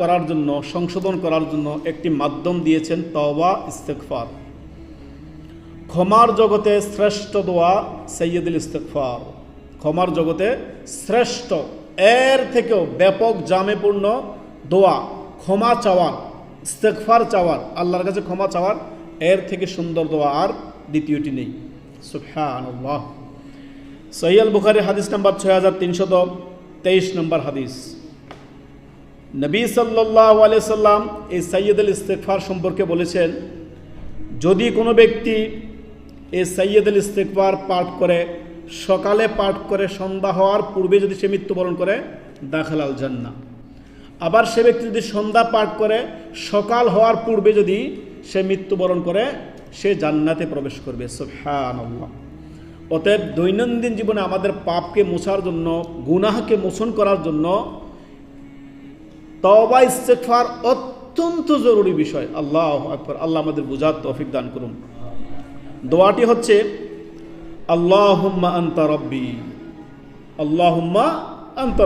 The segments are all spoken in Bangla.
করার জন্য, সংশোধন করার জন্য একটি মাধ্যম দিয়েছেন তওবা ইস্তেকফার ক্ষমার জগতে শ্রেষ্ঠ দোয়া সৈয়দুল ইস্তেকফার ক্ষমার জগতে শ্রেষ্ঠ, এর থেকেও ব্যাপক জামেপূর্ণ দোয়া, ক্ষমা চাওয়ার ইস্তেকফার চাওয়ার, আল্লাহর কাছে ক্ষমা চাওয়ার, এর থেকে সুন্দর দোয়া আর দ্বিতীয়টি নেই। সুবহানাল্লাহ। সহিয়াল বুখারি হাদিস নাম্বার ছয় হাজার তিনশত তেইশ নম্বর হাদিস। নবী সাল্লাহ সাল্লাম এই সৈয়দুল ইস্তেকফার সম্পর্কে বলেছেন, যদি কোনো ব্যক্তি এই সৈয়দুল ইস্তেকবার পাঠ করে, সকালে পাঠ করে, সন্ধ্যা হওয়ার পূর্বে যদি সে মৃত্যুবরণ করে, দাখাল আল জান্না আবার সে ব্যক্তি যদি সন্ধ্যা পাঠ করে, সকাল হওয়ার পূর্বে যদি সে মৃত্যুবরণ করে, সে জান্নাতে প্রবেশ করবে। সুবহান অতএব দৈনন্দিন জীবনে আমাদের পাপকে মোছার জন্য, গুনাহকে মোচন করার জন্য ইস্তেকফার অত্যন্ত জরুরি বিষয়। আল্লাহ আকবর। আল্লাহ আমাদের বুঝার তৌফিক দান করুন। দোয়াটি হচ্ছে, আল্লাহুম্মা আনতা রব্বি। আল্লাহুম্মা আনতা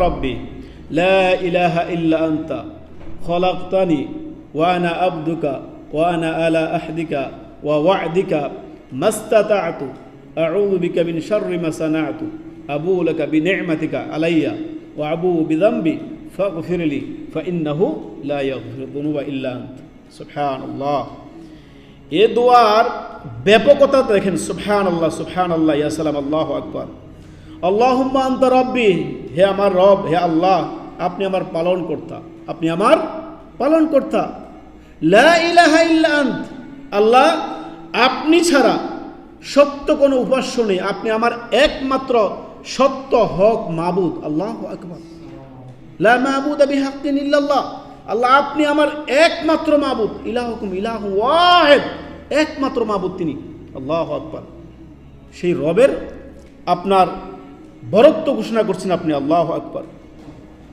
আবদুকা ওয়া আলাইয়া। আবু ফাগফির লি ফাইন্নাহু লা ইয়াগফিরু যুনুবা ইল্লা আনত। সুবহানাল্লাহ। এ দোয়ার ব্যাপকতা দেখেন সুবহান আল্লাহ সুবহান আল্লাহ ইয়াসালাম আল্লাহ আকবর। আল্লাহুম্মা আন্ত রব্বি, হে আমার রব, হে আল্লাহ, আপনি আমার পালন কর্তা আপনি আমার পালন কর্তা লা ইলাহা ইল্লা আন্ত। আল্লাহ, আপনি ছাড়া সত্য কোনো উপাস্য নেই। আপনি আমার একমাত্র সত্য হক মাবুদ। আল্লাহ আকবর। লা মাবুদ বিহাক্কিন ইল্লাল্লাহ। আল্লাহ, আপনি আমার একমাত্র মাবুদ। ইলাহুকুম, ইলাহু ওয়াহেদ। একমাত্র মাবুদ তিনি। আল্লাহ আকবার। সেই রবের আপনার বরত্ব ঘোষণা করছেন আপনি। আল্লাহ আকবার।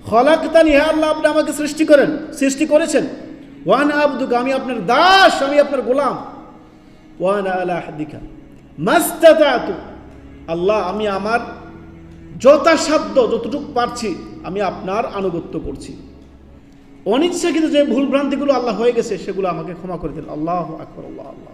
খলাকতানি হ্যাঁ আল্লাহ, আপনি আমাকে সৃষ্টি করেন, সৃষ্টি করেছেন। ওয়ান আবদুক, আমি আপনার দাস, আমি আপনার গোলাম। ওয়ান আলা হাদিকা মাস্তাতাতু। আল্লাহ, আমি আমার যথাসাধ্য, যতটুকু পারছি, আমি আপনার আনুগত্য করছি। অনিচ্ছাকৃত যে ভুল ভ্রান্তিগুলো আল্লাহ হয়ে গেছে, সেগুলো আমাকে ক্ষমা করে দিল আল্লাহ আকবর, আল্লাহ আল্লাহ